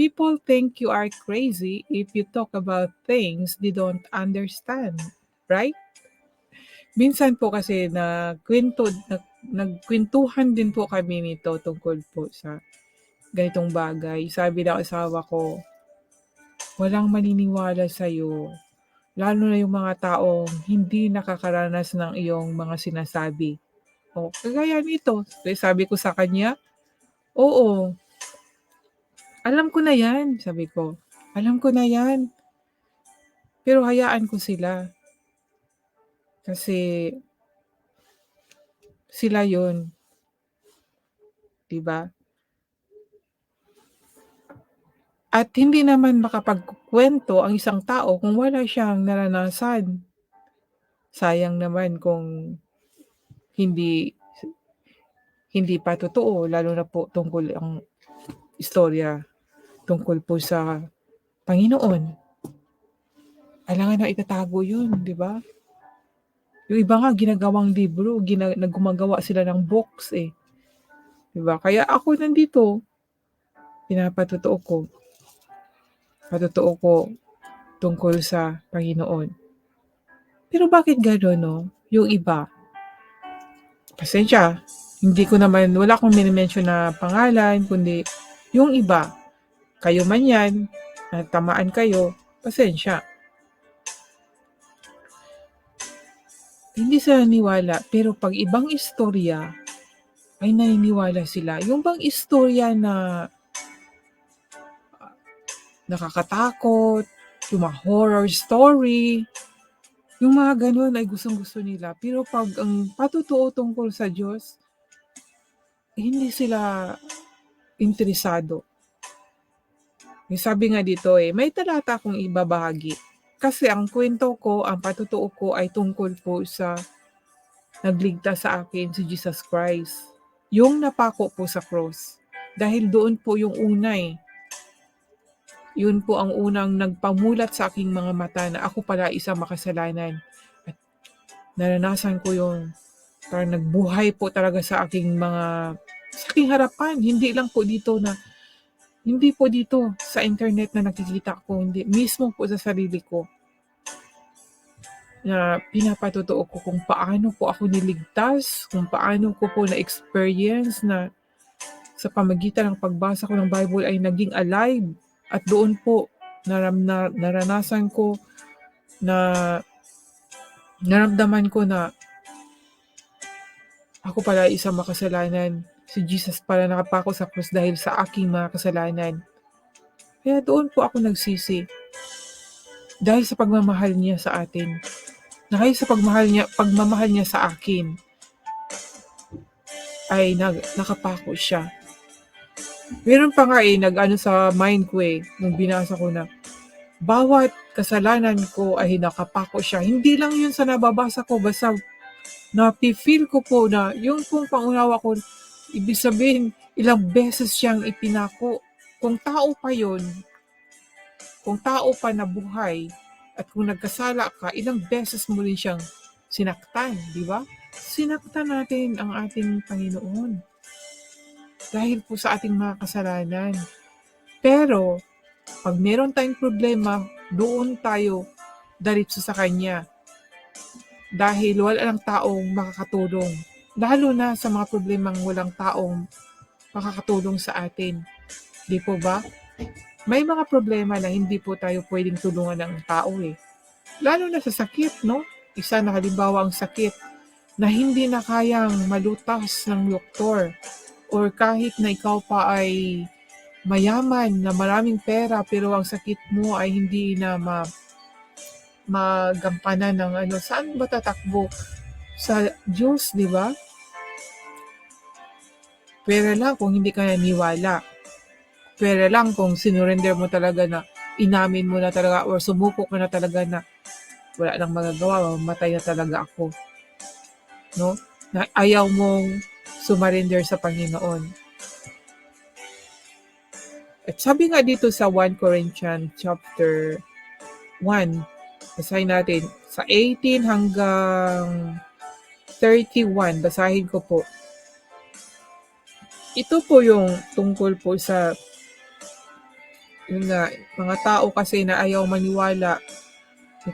people think you are crazy if you talk about things they don't understand, right? Minsan po kasi nagkwento nag nagkuwentuhan din po kami nito tungkol po sa ganitong bagay. Sabi ng asawa ko, "Walang maniniwala sa'yo, lalo na yung mga taong hindi nakakaranas ng iyong mga sinasabi." O kagaya nito, eh, sabi ko sa kanya, "Oo, alam ko na 'yan," sabi ko, "Alam ko na 'yan." Pero hayaan ko sila. Kasi sila 'yun. 'Di ba? At hindi naman makapagkukuwento ang isang tao kung wala siyang naranasan. Sayang naman kung hindi hindi pa totoo lalo na po tungkol ang istorya tungkol po sa Panginoon. Alangan na itatago 'yun, 'di ba? Yung iba nga ginagawang libro, gina sila ng books, eh. 'Di ba? Kaya ako nandito, pinapatotoo ko. Patotoo ko tungkol sa Panginoon. Pero bakit gano'n 'no, yung iba? Pasensya, hindi ko naman wala akong mini-mention na pangalan kundi yung iba, kayo man 'yan, natamaan kayo, pasensya. Hindi sila naniwala, pero 'pag ibang istorya, ay naniniwala sila. Yung bang istorya na ah, nakakatakot, yung mga horror story, yung mga gano'n ay gustong-gusto nila. Pero 'pag ang patotoo tungkol sa Diyos, hindi sila interesado. Yung sabi nga dito, eh, may talata akong ibabahagi. Kasi ang kwento ko, ang patotoo ko ay tungkol po sa nagligtas sa akin si Jesus Christ. Yung napako po sa cross. Dahil doon po yung una eh. Yun po ang unang nagpamulat sa aking mga mata na ako pala isang makasalanan. At naranasan ko yung parang nagbuhay po talaga sa aking mga sa aking harapan. Hindi lang po dito na hindi po dito sa internet na nakikita ko, hindi. Mismo po sa sarili ko. Na pinapatotoo ko kung paano po ako niligtas, kung paano ko po na-experience na sa pamagitan ng pagbasa ko ng Bible ay naging alive. At doon po naram, na, naranasan ko na naramdaman ko na ako pala isang makasalanan si Jesus pala nakapako sa krus dahil sa aking mga kasalanan. Kaya doon po ako nagsisi. Dahil sa pagmamahal niya sa atin. Dahil sa pagmahal niya, pagmamahal niya sa akin, ay nag, nakapako siya. Meron pa nga eh, nag-ano sa mind ko eh, nung binasa ko na, bawat kasalanan ko ay nakapako siya. Hindi lang yun sa nababasa ko, basta napi-feel ko po na yung pong pangunawa ko, Ibig sabihin, ilang beses siyang ipinako. Kung tao pa yon, kung tao pa na buhay, at kung nagkasala ka, ilang beses mo rin siyang sinaktan, di ba? Sinaktan natin ang ating Panginoon. Dahil po sa ating mga kasalanan. Pero, pag meron tayong problema, doon tayo daritso sa Kanya. Dahil wala lang taong makakatulong Lalo na sa mga problemang walang taong makakatulong sa atin. Di po ba? May mga problema na hindi po tayo pwedeng tulungan ng tao eh. Lalo na sa sakit, no? Isa na halimbawa ang sakit na hindi na kayang malutas ng doktor or kahit na ikaw pa ay mayaman na maraming pera pero ang sakit mo ay hindi na ma magampanan ng ano saan ba tatakbo sa Diyos, di ba? Pwera lang kung hindi ka naniwala. Pwera lang kung sinurrender mo talaga na inamin mo na talaga or sumuko ka na talaga na wala nang magagawa, mamatay na talaga ako. No? Na ayaw mong sumarender sa Panginoon. At sabi nga dito sa 1 Corinthians chapter 1, basahin natin sa 18 hanggang 31, basahin ko po. Ito po yung tungkol po sa yun nga, mga tao kasi na ayaw maniwala,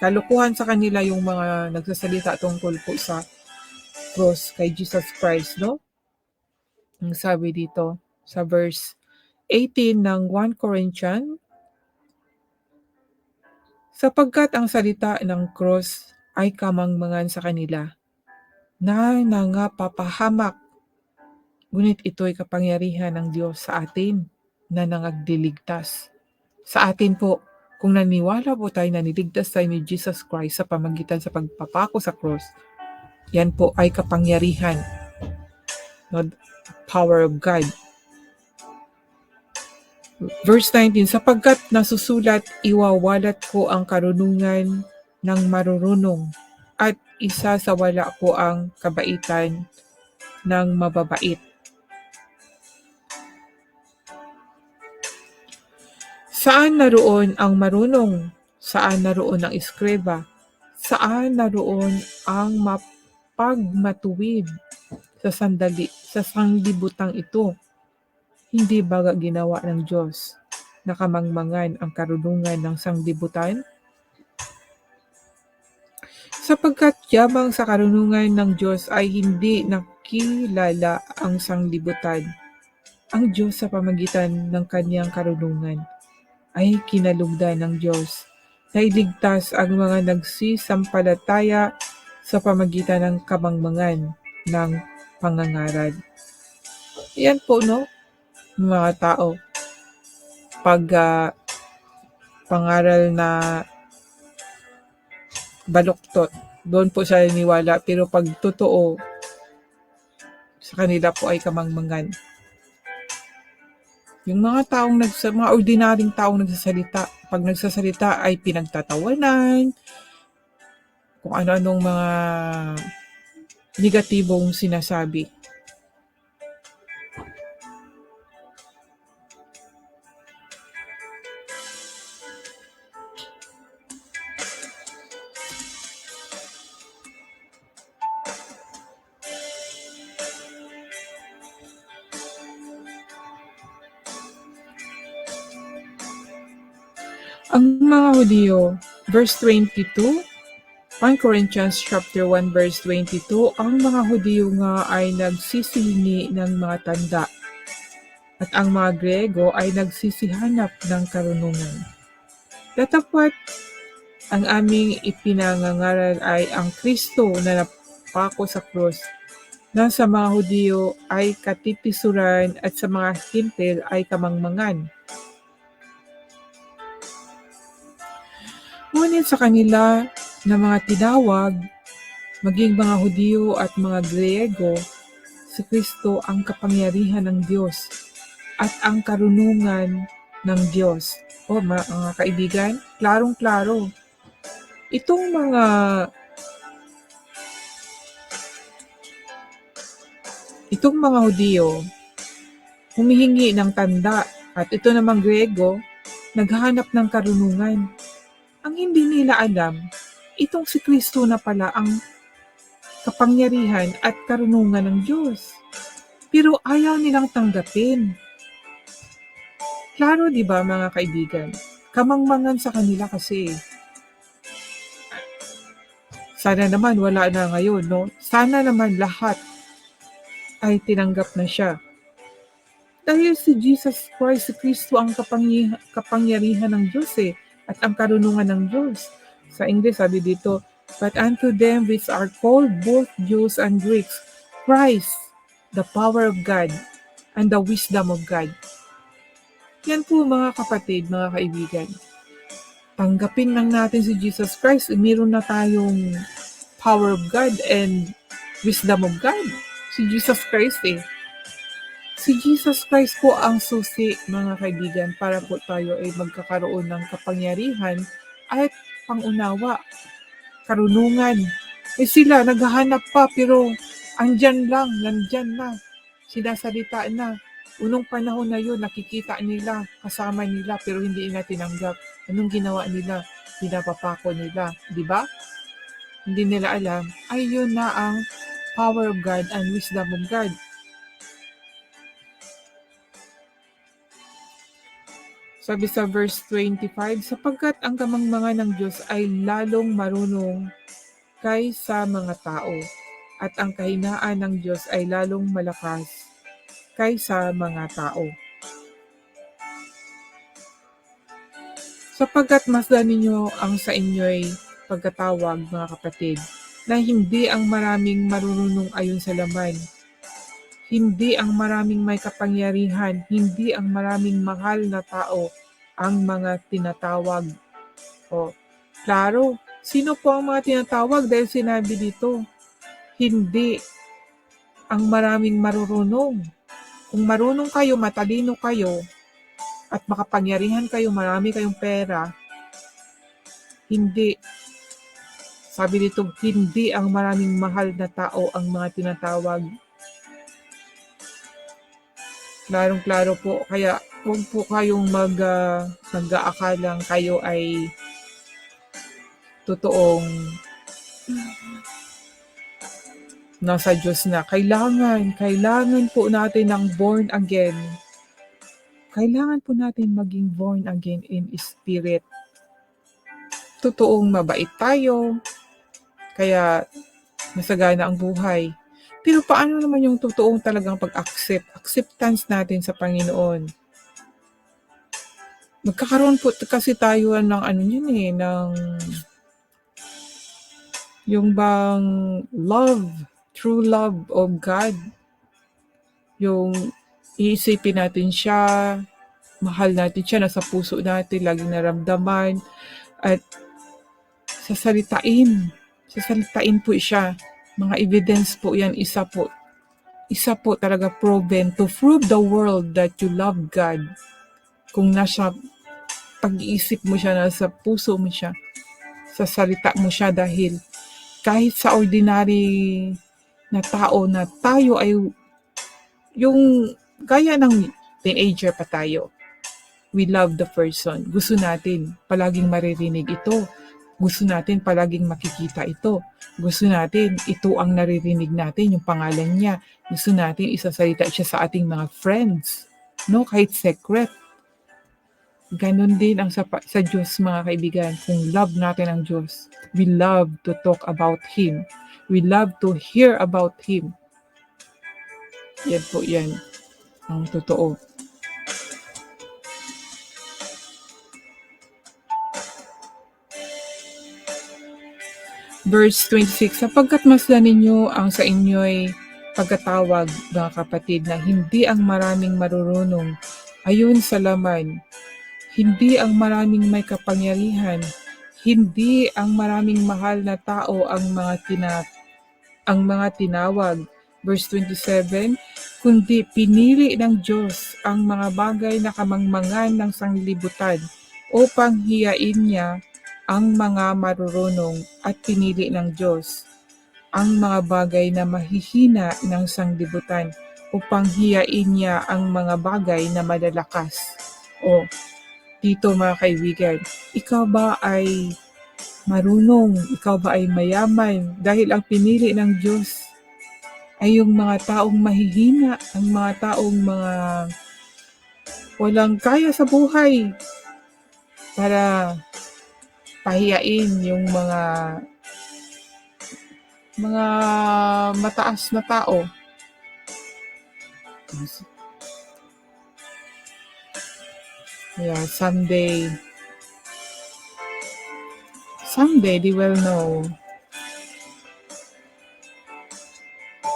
kalukuhan sa kanila yung mga nagsasalita tungkol po sa cross kay Jesus Christ, no? Ang sabi dito sa verse 18 ng 1 Corinthians, sapagkat ang salita ng cross ay kamangmangan sa kanila na nangapapahamak, ngunit ito'y kapangyarihan ng Diyos sa atin na nangagdiligtas. Sa atin po, kung naniwala po tayo na niligtas tayo ni Jesus Christ sa pamagitan sa pagpapako sa cross, yan po ay kapangyarihan. No, power of God. Verse 19, sapagkat nasusulat, iwawalat ko ang karunungan ng marurunong isa sa wala ko ang kabaitan ng mababait. Saan naroon ang marunong? Saan naroon ang eskreba? Saan naroon ang mapagmatuwid sa sandali sa sanglibutang ito? Hindi baga ginawa ng Diyos na kamangmangan ang karunungan ng sanglibutan? Sapagkat yamang sa karunungan ng Diyos ay hindi nakilala ang sanglibutan, ang Diyos sa pamagitan ng kanyang karunungan ay kinalugdan ng Diyos na iligtas ang mga nagsisampalataya sa pamagitan ng kamangmangan ng pangangaral. Yan po, no? Mga tao. Pag ah, pangaral na baluktot, doon po siya niniwala. Pero pag totoo, sa kanila po ay kamangmangan. Yung mga taong nagsa, mga ordinaryong taong nagsasalita, pag nagsasalita ay pinagtatawanan, kung ano-anong mga negatibong sinasabi. Ang mga Hudyo, verse 22, 1 Corinthians chapter 1 verse 22, ang mga Hudyo nga ay nagsisihingi ng mga tanda at ang mga Grego ay nagsisihanap ng karunungan. Tatapat ang aming ipinangangaral ay ang Kristo na napako sa krus na sa mga Hudyo ay katipisuran at sa mga Hintil ay kamangmangan. Ngunit sa kanila na mga tinawag, maging mga Hudyo at mga Griego, si Kristo ang kapangyarihan ng Diyos at ang karunungan ng Diyos. O mga, kaibigan, klarong-klaro. Itong mga itong mga Hudyo, humihingi ng tanda at ito namang Griego, naghahanap ng karunungan. Ang hindi nila alam, itong si Kristo na pala ang kapangyarihan at karunungan ng Diyos. Pero ayaw nilang tanggapin. Klaro 'di ba mga kaibigan? Kamangmangan sa kanila kasi. Sana naman wala na ngayon, no? Sana naman lahat ay tinanggap na siya. Dahil si Jesus Christ, si Kristo ang kapangyarihan, ng Diyos eh at ang karunungan ng Diyos. Sa English, sabi dito, But unto them which are called both Jews and Greeks, Christ, the power of God, and the wisdom of God. Yan po mga kapatid, mga kaibigan. Tanggapin lang natin si Jesus Christ. Meron na tayong power of God and wisdom of God. Si Jesus Christ eh. Si Jesus Christ po ang susi, mga kaibigan, para po tayo ay magkakaroon ng kapangyarihan at pangunawa, karunungan. Eh sila, naghahanap pa, pero andyan lang, nandyan na. Sinasalita na. Unong panahon na yun, nakikita nila, kasama nila, pero hindi nila tinanggap. Anong ginawa nila? Pinapapako nila, di ba? Hindi nila alam, ay yun na ang power of God and wisdom of God. Sabi sa verse 25, sapagkat ang kamangmangan ng Diyos ay lalong marunong kaysa mga tao, at ang kahinaan ng Diyos ay lalong malakas kaysa mga tao. Sapagkat masdan ninyo ang sa inyo'y pagkatawag, mga kapatid, na hindi ang maraming marunong ayon sa laman, hindi ang maraming may kapangyarihan, hindi ang maraming mahal na tao ang mga tinatawag. O, klaro, sino po ang mga tinatawag dahil sinabi dito? Hindi ang maraming marurunong. Kung marunong kayo, matalino kayo, at makapangyarihan kayo, marami kayong pera, hindi. Sabi dito, hindi ang maraming mahal na tao ang mga tinatawag Klarong-klaro po. Kaya huwag po kayong mag, uh, mag-aakalang kayo ay totoong nasa Diyos na. Kailangan, kailangan po natin ng born again. Kailangan po natin maging born again in spirit. Totoong mabait tayo. Kaya masagana ang buhay. Pero paano naman yung totoong talagang pag-accept, acceptance natin sa Panginoon? Magkakaroon po kasi tayo ng ano yun eh, ng yung bang love, true love of God. Yung iisipin natin siya, mahal natin siya, nasa puso natin, laging naramdaman, at sasalitain, sasalitain po siya mga evidence po yan, isa po. Isa po talaga proven to prove the world that you love God. Kung nasa pag-iisip mo siya, nasa puso mo siya, sa salita mo siya dahil kahit sa ordinary na tao na tayo ay yung gaya ng teenager pa tayo. We love the person. Gusto natin palaging maririnig ito gusto natin palaging makikita ito. Gusto natin ito ang naririnig natin, yung pangalan niya. Gusto natin isasalita siya sa ating mga friends. No, kahit secret. Ganon din ang sa, sa Diyos mga kaibigan. Kung love natin ang Diyos, we love to talk about Him. We love to hear about Him. Yan po yan. Ang totoo. Verse 26, sapagkat masdan ninyo ang sa inyo'y pagkatawag, mga kapatid, na hindi ang maraming marurunong ayon sa laman, hindi ang maraming may kapangyarihan, hindi ang maraming mahal na tao ang mga tina ang mga tinawag. Verse 27, kundi pinili ng Diyos ang mga bagay na kamangmangan ng sanglibutan upang hiyain niya ang mga marurunong at pinili ng Diyos ang mga bagay na mahihina ng sanglibutan upang hiyain niya ang mga bagay na malalakas. O, dito mga kaibigan, ikaw ba ay marunong, ikaw ba ay mayaman dahil ang pinili ng Diyos ay yung mga taong mahihina, ang mga taong mga walang kaya sa buhay para pahiyain yung mga mga mataas na tao. Yeah, someday someday they will know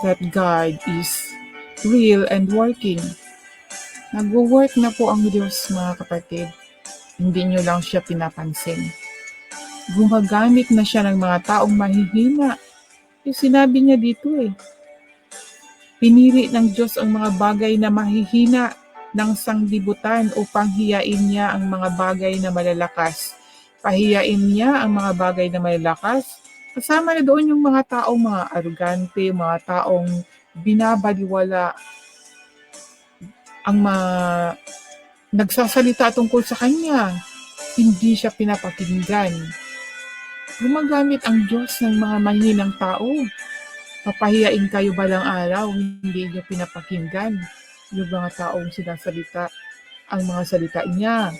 that God is real and working. Nagwo-work na po ang Diyos mga kapatid. Hindi nyo lang siya pinapansin gumagamit na siya ng mga taong mahihina. Yung sinabi niya dito eh. Pinili ng Diyos ang mga bagay na mahihina ng sanglibutan upang hiyain niya ang mga bagay na malalakas. Pahiyain niya ang mga bagay na malalakas. Kasama na doon yung mga taong mga arugante, mga taong binabaliwala ang mga nagsasalita tungkol sa kanya. Hindi siya pinapakinggan Gumagamit ang Diyos ng mga mahinang tao. Papahiyain kayo balang araw, hindi niyo pinapakinggan yung mga taong sinasalita ang mga salita niya.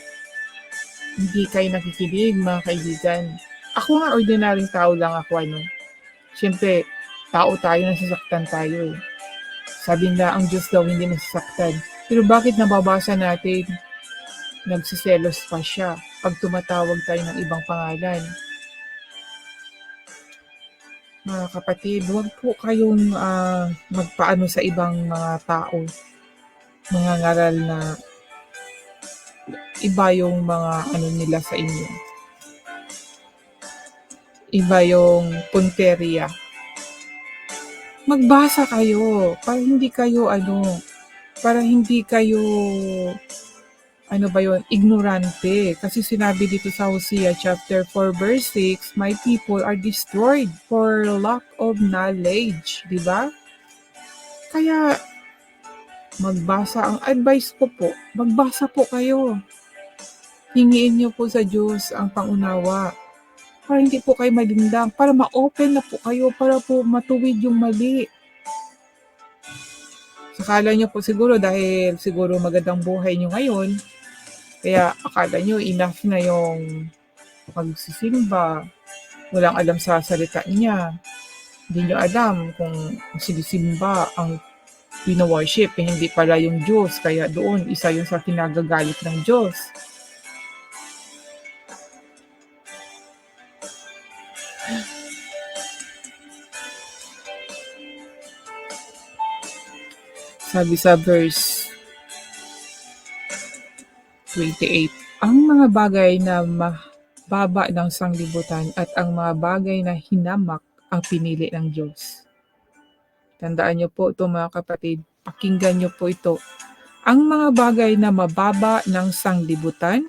Hindi kayo nakikinig, mga kaibigan. Ako nga, ordinaryong tao lang ako, ano. Siyempre, tao tayo, nasasaktan tayo eh. Sabi nila, ang Diyos daw hindi nasasaktan. Pero bakit nababasa natin, nagsiselos pa siya pag tumatawag tayo ng ibang pangalan? Mga kapatid, huwag po kayong ah, magpaano sa ibang mga tao. Mga ngaral na iba yung mga ano nila sa inyo. Iba yung punteriya. Magbasa kayo para hindi kayo ano, para hindi kayo ano ba yon ignorante. Kasi sinabi dito sa Hosea chapter 4 verse 6, My people are destroyed for lack of knowledge. Di ba? Kaya, magbasa. Ang advice ko po, magbasa po kayo. Hingiin niyo po sa Diyos ang pangunawa. Para hindi po kayo malindang. Para ma-open na po kayo. Para po matuwid yung mali. Sakala niyo po siguro dahil siguro magandang buhay niyo ngayon, kaya akala nyo enough na yung pagsisimba. Walang alam sa salita niya. Hindi nyo alam kung sinisimba ang pina-worship, eh, hindi pala yung Diyos. Kaya doon, isa yun sa kinagagalit ng Diyos. Sabi sa verse 28, ang mga bagay na mababa ng sanglibutan at ang mga bagay na hinamak ang pinili ng Diyos. Tandaan niyo po ito mga kapatid, pakinggan niyo po ito. Ang mga bagay na mababa ng sanglibutan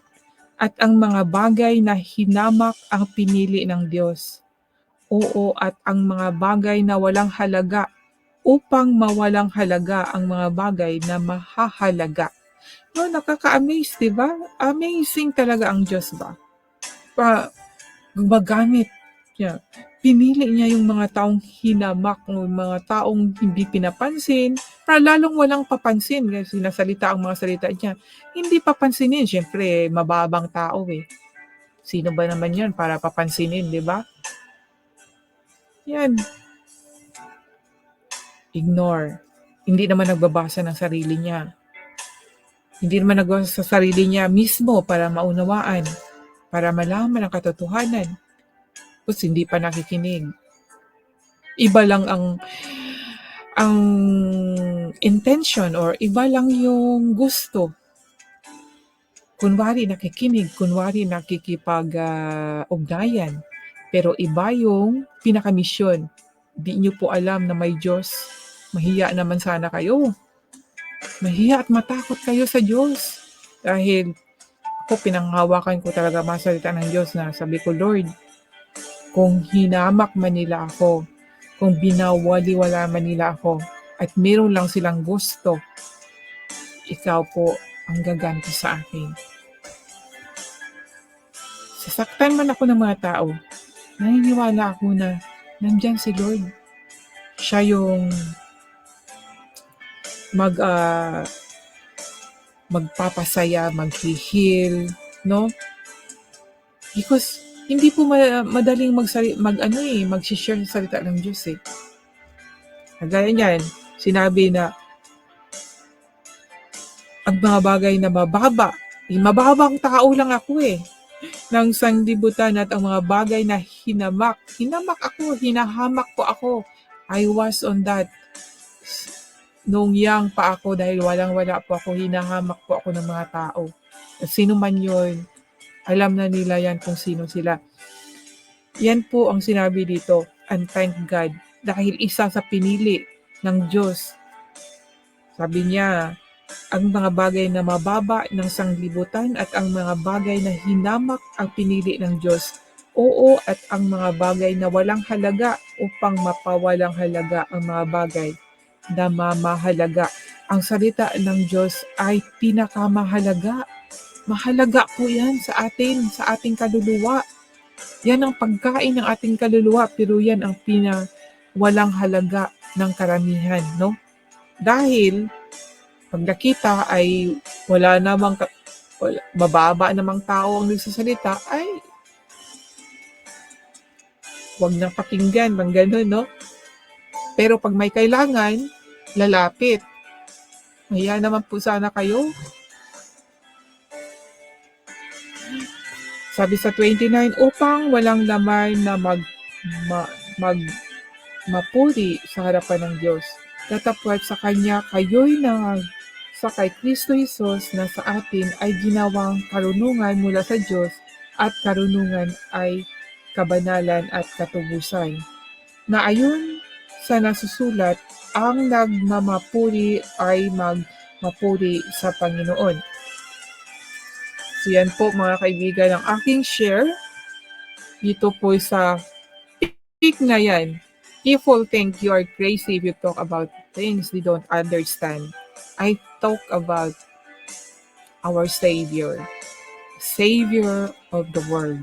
at ang mga bagay na hinamak ang pinili ng Diyos. Oo, at ang mga bagay na walang halaga upang mawalang halaga ang mga bagay na mahahalaga. No, nakaka-amaze, di ba? Amazing talaga ang Diyos ba? Pa, gumagamit niya. Pinili niya yung mga taong hinamak, yung mga taong hindi pinapansin, para lalong walang papansin kasi sinasalita ang mga salita niya. Hindi papansinin, syempre, mababang tao eh. Sino ba naman yan para papansinin, di ba? Yan. Ignore. Hindi naman nagbabasa ng sarili niya. Hindi naman nagbabasa sa sarili niya mismo para maunawaan, para malaman ang katotohanan. Tapos hindi pa nakikinig. Iba lang ang ang intention or iba lang yung gusto. Kunwari nakikinig, kunwari nakikipag-ugnayan. pero iba yung pinakamisyon. Di nyo po alam na may Diyos. Mahiya naman sana kayo. Mahiya at matakot kayo sa Diyos. Dahil ako pinanghawakan ko talaga mga salita ng Diyos na sabi ko, Lord, kung hinamak man nila ako, kung binawaliwala man nila ako, at meron lang silang gusto, ikaw po ang gaganti sa akin. Sasaktan man ako ng mga tao, naniniwala ako na nandyan si Lord. Siya yung mag uh, magpapasaya, maghihil, no? Because hindi po ma- madaling magsali- mag ano eh, mag-share sa salita ng Diyos eh. Kagaya niyan, sinabi na ang mga bagay na mababa, eh, mababang tao lang ako eh ng sanglibutan at ang mga bagay na hinamak. Hinamak ako, hinahamak po ako. I was on that. Nung young pa ako dahil walang-wala po ako, hinahamak po ako ng mga tao. Sino man yun, alam na nila yan kung sino sila. Yan po ang sinabi dito, and thank God, dahil isa sa pinili ng Diyos. Sabi niya, ang mga bagay na mababa ng sanglibutan at ang mga bagay na hinamak ang pinili ng Diyos. Oo, at ang mga bagay na walang halaga upang mapawalang halaga ang mga bagay na mamahalaga. Ang salita ng Diyos ay pinakamahalaga. Mahalaga po yan sa atin, sa ating kaluluwa. Yan ang pagkain ng ating kaluluwa, pero yan ang pina walang halaga ng karamihan, no? Dahil pag nakita ay wala namang wala, mababa namang tao ang nagsasalita, ay wag nang pakinggan, bang ganun, no? Pero pag may kailangan, lalapit. Maya naman po sana kayo. Sabi sa 29, upang walang lamay na mag, ma, mag mapuri sa harapan ng Diyos. Tatapwat sa Kanya, kayo'y nang sa kay Kristo Jesus na sa atin ay ginawang karunungan mula sa Diyos at karunungan ay kabanalan at katubusan. Na ayon sa nasusulat, ang nagmamapuri ay magmapuri sa Panginoon. So yan po mga kaibigan ang aking share dito po sa pick na yan. People think you are crazy if you talk about things they don't understand. I talk about our Savior, Savior of the world.